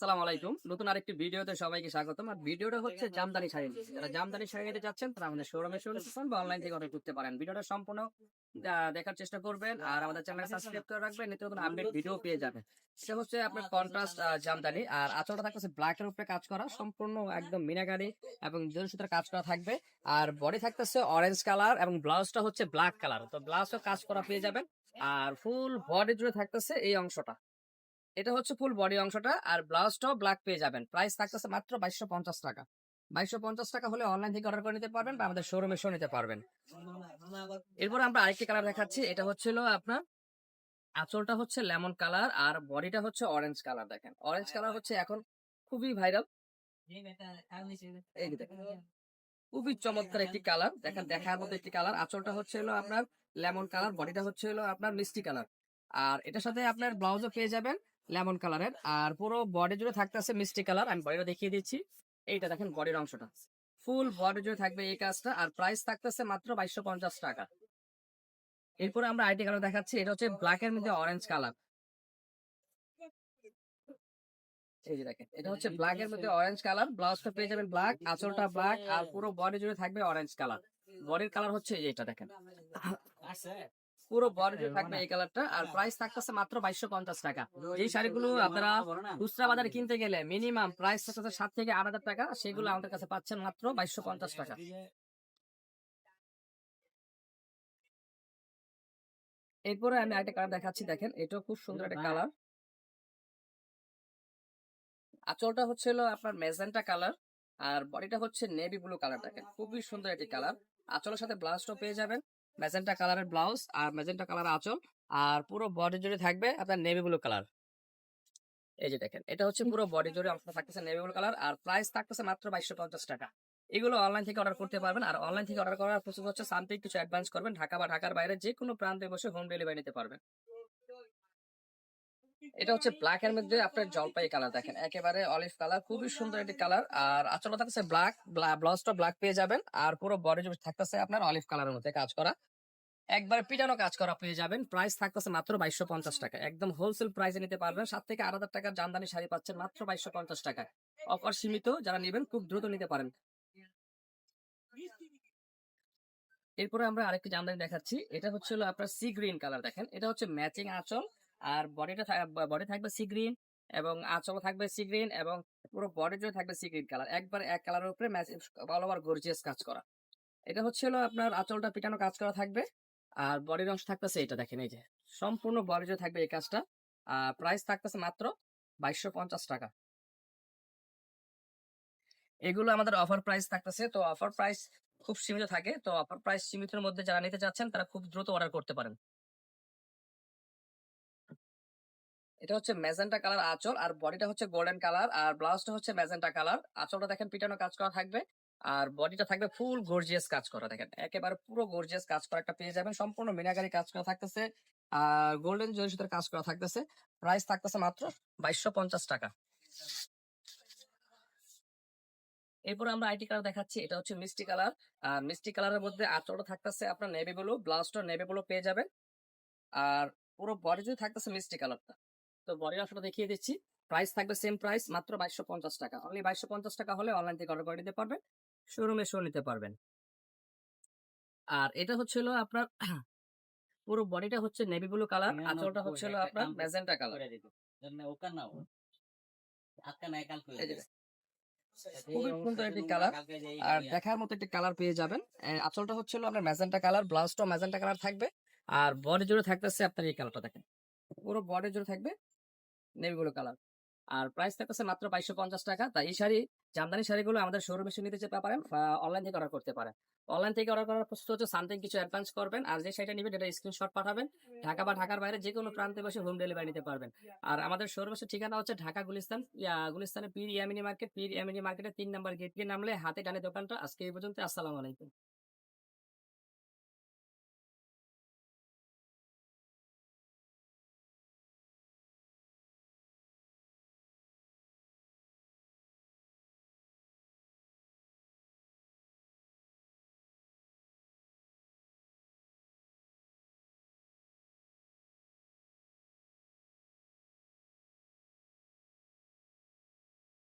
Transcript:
সালাম আলাইকুম। নতুন আরেকটি ভিডিওতে সবাইকে স্বাগতম। আর ভিডিওটা হচ্ছে জামদানি শাড়ি যারা জামদানি শাড়ি নিতে চাচ্ছেন, তারা আমাদের শোরুমে আসবেন বা অনলাইন থেকে অর্ডার করতে পারেন। ভিডিওটা সম্পূর্ণ দেখার চেষ্টা করবেন। আর আমাদের চ্যানেল সাবস্ক্রাইব করে রাখবেন। নিত্য নতুন আপডেট ভিডিও পেয়ে যাবেন। সেটা হচ্ছে আপনার কন্ট্রাস্ট জামদানি। আর আঁচলটা থাকতেছে ব্ল্যাক এর উপরে কাজ করা। সম্পূর্ণ একদম মিনাকারি এবং জরি সুতার কাজ করা থাকবে। আর বডি থাকতেছে অরেঞ্জ কালার এবং ব্লাউজটা হচ্ছে ব্ল্যাক কালার তো ব্লাউজও কাজ করা পেয়ে যাবেন। আর ফুল বডি জুড়ে থাকতেছে এই অংশটা। এটা হচ্ছে ফুল বডি অংশটা আর ব্লাউজটাও ব্ল্যাক পেয়ে যাবেন। প্রাইস থাকতেছে মাত্র বাইশশো পঞ্চাশ টাকা। বাইশশো পঞ্চাশ টাকা হলে অনলাইন থেকে অর্ডার করে নিতে পারবেন বা আমাদের শোরুমে শো নিতে পারবেন। এরপর আমরা আরেকটি কালার দেখাচ্ছি। এটা হচ্ছিল আপনার, আঁচলটা হচ্ছে লেমন কালার আর বডিটা হচ্ছে অরেঞ্জ কালার দেখেন। অরেঞ্জ কালার হচ্ছে এখন খুবই ভাইরাল। খুবই চমৎকার একটি কালার দেখেন, দেখার মতো একটি কালার আঁচলটা হচ্ছে হলো আপনার লেমন কালার বডিটা হচ্ছে হলো আপনার মিষ্টি কালার আর এটার সাথে আপনার ব্লাউজও পেয়ে যাবেন। লেমন কালারের। আর পুরো বডি জুড়ে থাকতেছে মিষ্টি কালার। আমি বডিটা দেখিয়ে দিচ্ছি। এইটা দেখেন বডির অংশটা। ফুল বডি জুড়ে থাকবে এই কাজটা। আর প্রাইস থাকতেছে মাত্র বাইশশো পঞ্চাশ টাকা। এরপরে আমরা আইটি কালার দেখাচ্ছি। এটা হচ্ছে ব্ল্যাক এর মধ্যে অরেঞ্জ কালার এটা হচ্ছে ব্ল্যাক এর মধ্যে অরেঞ্জ কালার ব্লাউজটা পেয়ে যাবেন ব্ল্যাক আঁচলটা ব্ল্যাক আর পুরো বডি জুড়ে থাকবে অরেঞ্জ কালার বডির কালার হচ্ছে এই যে এটা দেখেন পুরো বডি জুড়ে থাকবে এই কালারটা। আর প্রাইস থাকতেছে মাত্র বাইশশো পঞ্চাশ টাকা। এই শাড়িগুলো আপনারা খুচরা বাজারে কিনতে গেলে মিনিমাম প্রাইস থাকতেছে সাত থেকে আট হাজার টাকা সেগুলো আমাদের কাছে পাচ্ছেন মাত্র বাইশশো পঞ্চাশ টাকা। এরপরে আমি একটা কালার দেখাচ্ছি দেখেন। এটাও খুব সুন্দর একটা কালার আঁচলটা হচ্ছে আপনার মেজেন্টা কালার আর বডিটা হচ্ছে নেভি ব্লু কালার দেখেন। খুবই সুন্দর একটি কালার আঁচলের সাথে ব্লাউজটাও পেয়ে যাবেন। মেজেন্টা কালারের ব্লাউজ আর মেজেন্টা কালার আঁচল আর পুরো বডি জুড়ে থাকবে আপনার নেভি ব্লু কালার এই যে দেখেন, এটা হচ্ছে পুরো বডি জুড়ে অংশ থাকতেছে নেভি ব্লু কালার আর প্রাইস থাকতেছে মাত্র বাইশশো পঞ্চাশ টাকা। এগুলো অনলাইন থেকে অর্ডার করতে পারবেন আর অনলাইন থেকে অর্ডার করার প্রসেস হচ্ছে সামথিং কিছু অ্যাডভান্স করবেন, ঢাকা বা ঢাকার বাইরে যে কোনো প্রান্তে বসে হোম ডেলিভারি নিতে পারবেন। এটা হচ্ছে ব্ল্যাক এর মধ্যে আপনার জলপাই কালার দেখেন, একেবারে অলিভ কালার খুবই সুন্দর একটি কালার আর আচরণ থাকছে ব্ল্যাক ব্লাউজটা ব্ল্যাক পেয়ে যাবেন আর পুরো বডি থাকতেছে আপনার অলিভ কালারের মধ্যে কাজ করা। একবার পিটানো কাজ করা পেয়ে যাবেন। প্রাইস থাকতেছে মাত্র বাইশশো পঞ্চাশ টাকা। একদম হোলসেল প্রাইসে নিতে পারবেন। সাত থেকে আট হাজার টাকার জামদানি শাড়ি পাচ্ছেন মাত্র বাইশশো পঞ্চাশ টাকা। অফার সীমিত, যারা নেবেন খুব দ্রুত নিতে পারেন। এরপরে আমরা আরেকটি জামদানি দেখাচ্ছি। এটা হচ্ছে আপনার সি গ্রিন কালার দেখেন। এটা হচ্ছে ম্যাচিং আঁচল। আর বডিটা বডি থাকবে সি গ্রিন এবং আঁচল থাকবে সি গ্রিন এবং পুরো বডি জুড়ে থাকবে সি গ্রিন কালার একবার এক কালারের উপরে ম্যাচ অল ওভার গর্জিয়াস কাজ করা। এটা হচ্ছে হলো আপনার আঁচলটা পিটানো কাজ করা থাকবে। আর বডির অংশ থাকতেছে এটা দেখেন, এই যে। সম্পূর্ণ বডি জুড়ে থাকবে এই কাজটা আর প্রাইস থাকতেছে মাত্র বাইশশো পঞ্চাশ টাকা। এগুলো আমাদের অফার প্রাইস থাকতেছে, তো অফার প্রাইস খুব সীমিত থাকে, তো অফার প্রাইস সীমিতের মধ্যে যারা নিতে চাচ্ছেন, তারা খুব দ্রুত অর্ডার করতে পারেন। এটা হচ্ছে ম্যাজেন্টা কালার আঁচল, আর বডিটা হচ্ছে গোল্ডেন কালার আর ব্লাউজটা হচ্ছে ম্যাজেন্টা কালার আঁচলটা দেখেন পিটানো কাজ করা থাকবে। আর বডিটা থাকবে ফুল গর্জিয়াস কাজ করা। দেখেন, একেবারে পুরো গর্জিয়াস কাজ করা একটা পেয়ে যাবেন। সম্পূর্ণ মিনাগারি কাজ করা থাকতেছে। আর গোল্ডেন জরি সুতার কাজ করা থাকতেছে। প্রাইস থাকতেছে মাত্র বাইশশো পঞ্চাশ টাকা। এরপর আমরা আইটি কালার দেখাচ্ছি। এটা হচ্ছে মিষ্টি কালার। আর মিষ্টি কালারের মধ্যে আঁচলটা থাকতেছে আপনার নেভি ব্লু ব্লাউজটা নেভি ব্লু পেয়ে যাবেন। আর পুরো বডি যদি থাকতেছে মিষ্টি কালারটা। তো বডি অংশটা দেখিয়ে দিচ্ছি। প্রাইস থাকবে সেম প্রাইস মাত্র বাইশশো পঞ্চাশ টাকা। অনলি বাইশশো পঞ্চাশ টাকা হলে অনলাইন থেকে অর্ডার করে নিতে পারবেন। শোরুমে শো নিতে পারবেন। আর এটা হচ্ছে হলো আপনার পুরো বডিটা হচ্ছে নেভি ব্লু কালার আঁচলটা হচ্ছে হলো আপনার ম্যাজেন্টা কালার এই যে খুবই সুন্দর একটি কালার আর দেখার মতো একটি কালার পেয়ে যাবেন। আঁচলটা হচ্ছে হলো আপনার ম্যাজেন্টা কালার ব্লাউজটা ম্যাজেন্টা কালার থাকবে। আর বডি জুড়ে থাকতেছে আপনার এই কালারটা দেখেন। পুরো বডি জুড়ে থাকবে নেভিগুলো কালার আর প্রাইস থাকতেছে মাত্র বাইশশো পঞ্চাশ টাকা। তাই এই শাড়ি, জামদানি শাড়িগুলো আমাদের শোরুমে এসে নিতে যেতে পারেন অনলাইন থেকে অর্ডার করতে পারেন অনলাইন থেকে অর্ডার করার প্রস্তুত হচ্ছে সামথিং কিছু অ্যাডভান্স করবেন আর যে শাড়িটা নেবেন এটা স্ক্রিনশট পাঠাবেন। ঢাকা বা ঢাকার বাইরে যে কোনো প্রান্তে বসে হোম ডেলিভারি নিতে পারবেন। আর আমাদের শোরুমের ঠিকানা হচ্ছে ঢাকা গুলিস্তান গুলিস্তানের পীর ইয়ামিনী মার্কেট পীর ইয়ামিনী মার্কেটের তিন নম্বর গেট দিয়ে নামলে হাতে ডানে দোকানটা। আজকে এই পর্যন্ত আসসালামু আলাইকুম।